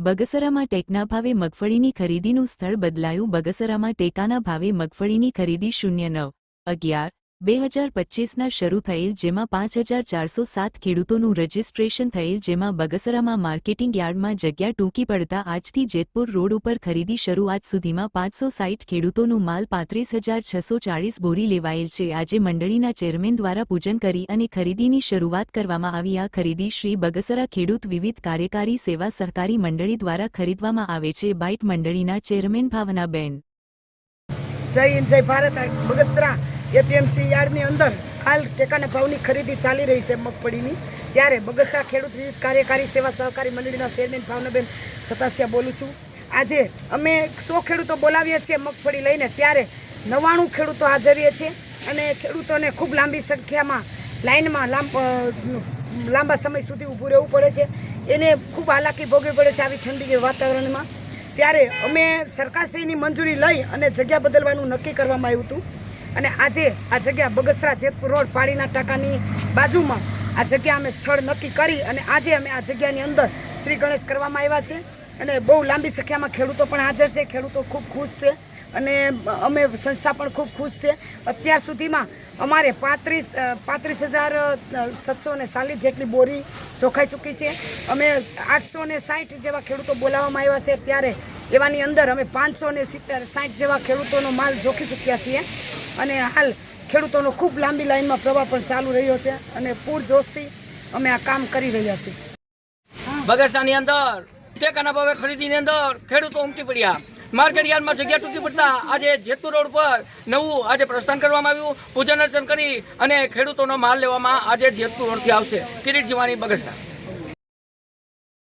બગસરામાં ટેકના ભાવે મગફળીની ખરીદીનું સ્થળ બદલાયું. બગસરામાં ટેકાના ભાવે મગફળીની ખરીદી શૂન્ય નવ અગિયાર બે હજાર પચ્ચીસના શરૂ થયેલ જેમાં પાંચ હજાર ચારસો સાત ખેડૂતોનું રજીસ્ટ્રેશન થયેલ જેમાં બગસરામાં માર્કેટિંગ યાર્ડમાં જગ્યા ટૂંકી પડતા આજથી જેતપુર રોડ ઉપર ખરીદી શરૂઆત સુધીમાં પાંચસો સાઠ ખેડૂતોનું માલ પાંત્રીસ હજાર છસો ચાળીસ બોરી લેવાયેલ છે. આજે મંડળીના ચેરમેન દ્વારા પૂજન કરી અને ખરીદીની શરૂઆત કરવામાં આવી. આ ખરીદી શ્રી બગસરા ખેડૂત વિવિધ કાર્યકારી સેવા સહકારી મંડળી દ્વારા ખરીદવામાં આવે છે. બાઇટ મંડળીના ચેરમેન ભાવનાબેન. જય જય ભારત. બગસરા એપીએમસી યાર્ડની અંદર હાલ ટેકાના ભાવની ખરીદી ચાલી રહી છે મગફળીની. ત્યારે બગસરા ખેડૂત વિવિધ કાર્યકારી સેવા સહકારી મંડળીના ચેરમેન ભાવનાબેન સતાસિયા બોલું છું. આજે અમે સો ખેડૂતો બોલાવીએ છીએ મગફળી લઈને. ત્યારે નવ્વાણું ખેડૂતો હાજરીએ છીએ અને ખેડૂતોને ખૂબ લાંબી સંખ્યામાં લાઇનમાં લાંબ લાંબા સમય સુધી ઊભું રહેવું પડે છે. એને ખૂબ હાલાકી ભોગવી પડે છે આવી ઠંડી વાતાવરણમાં. ત્યારે અમે સરકારશ્રીની મંજૂરી લઈ અને જગ્યા બદલવાનું નક્કી કરવામાં આવ્યું હતું. અને આજે આ જગ્યા બગસરા જેતપુર રોડ પાડીના ટાંકાની બાજુમાં આ જગ્યા અમે સ્થળ નક્કી કરી અને આજે અમે આ જગ્યાની અંદર શ્રી ગણેશ કરવામાં આવ્યા છે. અને બહુ લાંબી સંખ્યામાં ખેડૂતો પણ હાજર છે. ખેડૂતો ખૂબ ખુશ છે અને અમે સંસ્થા પણ ખૂબ ખુશ છે. અત્યાર સુધીમાં અમારે પાંત્રીસ પાંત્રીસ હજાર સાતસો ને ચાલીસ જેટલી બોરી ચોખાઈ ચૂકી છે. અમે આઠસો ને સાઠ જેવા ખેડૂતો બોલાવવામાં આવ્યા છે. ત્યારે એવાની અંદર અમે પાંચસો ને સિત્તેર, સાઠ જેવા ખેડૂતોનો માલ જોખી ચૂક્યા છીએ. અને હાલ ખેડૂતોનો ખૂબ લાંબી લાઈનમાં પ્રવાહ પણ ચાલુ રહ્યો છે અને પૂરજોશથી અમે આ કામ કરી રહ્યા છીએ. બગસરાની અંદર, ટેકાના ભાવે ખરીદીની અંદર ખેડૂતો ઉમટી પડ્યા. માર્કેટ જગ્યા ટૂંકી પડતા આજે જેતપુર રોડ પર નવું આજે પ્રસ્થાન કરવામાં આવ્યું. પૂજન અર્ચન કરી અને ખેડૂતોનો માલ લેવામાં આજે જેતપુર રોડથી આવશે. કિરીટ જીવાની બગસરા.